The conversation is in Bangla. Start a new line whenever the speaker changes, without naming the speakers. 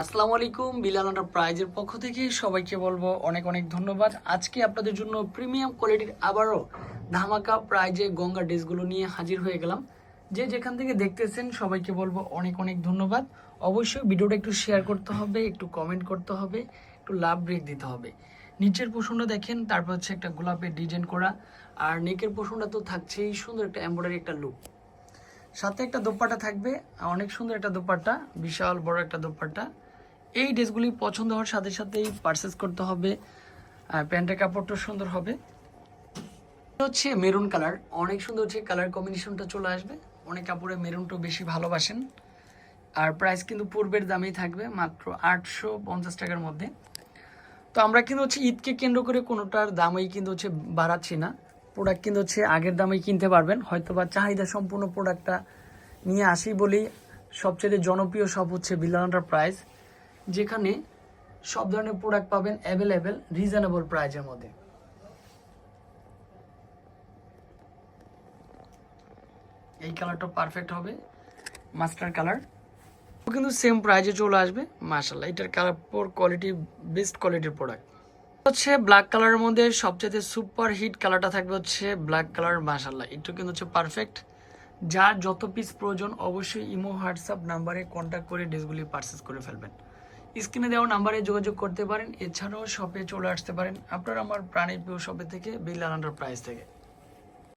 আসসালামু আলাইকুম বিলাল প্রাইজের পক্ষ থেকে সবাইকে বলব অনেক অনেক ধন্যবাদ। আজকে আপনাদের জন্য প্রিমিয়াম কোয়ালিটির আবারও ধামাকা প্রাইজে গঙ্গা ড্রেসগুলো নিয়ে হাজির হয়ে গেলাম। যে যেখান থেকে দেখতেছেন সবাইকে বলব অনেক অনেক ধন্যবাদ। অবশ্যই ভিডিওটা একটু শেয়ার করতে হবে, একটু কমেন্ট করতে হবে, একটু লাভ ব্রেক দিতে হবে। নিচের পোষণটা দেখেন, তারপর হচ্ছে একটা গোলাপের ডিজাইন করা। আর নেকের পোষণটা তো থাকছেই, সুন্দর একটা এমব্রয়ডারি একটা লুক সাথে একটা দোপাট্টা থাকবে, অনেক সুন্দর একটা দোপাট্টা, বিশাল বড় একটা দোপাট্টা। এই ড্রেসগুলি পছন্দ হওয়ার সাথে সাথেই পারচেস করতে হবে। আর প্যান্টের কাপড়টা সুন্দর হবে। হচ্ছে মেরুন কালার অনেক সুন্দর হচ্ছে কালার কম্বিনেশনটা চলে আসবে। অনেক কাপড়ে মেরুনটা বেশি ভালোবাসেন। আর প্রাইস কিন্তু পূর্বের দামেই থাকবে মাত্র আটশো পঞ্চাশ টাকার মধ্যে। তো আমরা কিন্তু হচ্ছে ঈদকে কেন্দ্র করে কোনোটার দামই কিন্তু হচ্ছে বাড়াচ্ছি না। প্রোডাক্ট কিন্তু হচ্ছে আগের দামেই কিনতে পারবেন। হয়তো বা চাহিদা সম্পূর্ণ প্রোডাক্টটা নিয়ে আসি বলেই সবচেয়ে জনপ্রিয় সব হচ্ছে বিলানটার প্রাইস যেখানে সব ধরনের প্রোডাক্ট পাবেন অ্যাভেলেবেল রিজনেবল প্রাইজের মধ্যে। এই কালারটা পারফেক্ট হবে মাস্টার কালার কিন্তু সেম প্রাইজে চলে আসবে মাশাল্লাহ এটার কাপড় কোয়ালিটি বেস্ট কোয়ালিটির প্রোডাক্ট হচ্ছে ব্ল্যাক কালারের মধ্যে সবচেয়ে সুপার হিট কালারটা থাকবে হচ্ছে ব্ল্যাক কালার মাশাল্লাহ এটা কিন্তু হচ্ছে পারফেক্ট যার যত পিস প্রয়োজন, অবশ্যই ইমো, হোয়াটসঅ্যাপ নাম্বারে কন্ট্যাক্ট করে ড্রেসগুলি পারচেস করে ফেলবেন। স্ক্রিনে দেওয়া নাম্বারে যোগাযোগ করতে পারেন। এছাড়াও শপে চলে আসতে পারেন। আপনারা আমার প্রাণী প্রিয় শপে থেকে বিল আন্ডার প্রাইস থেকে।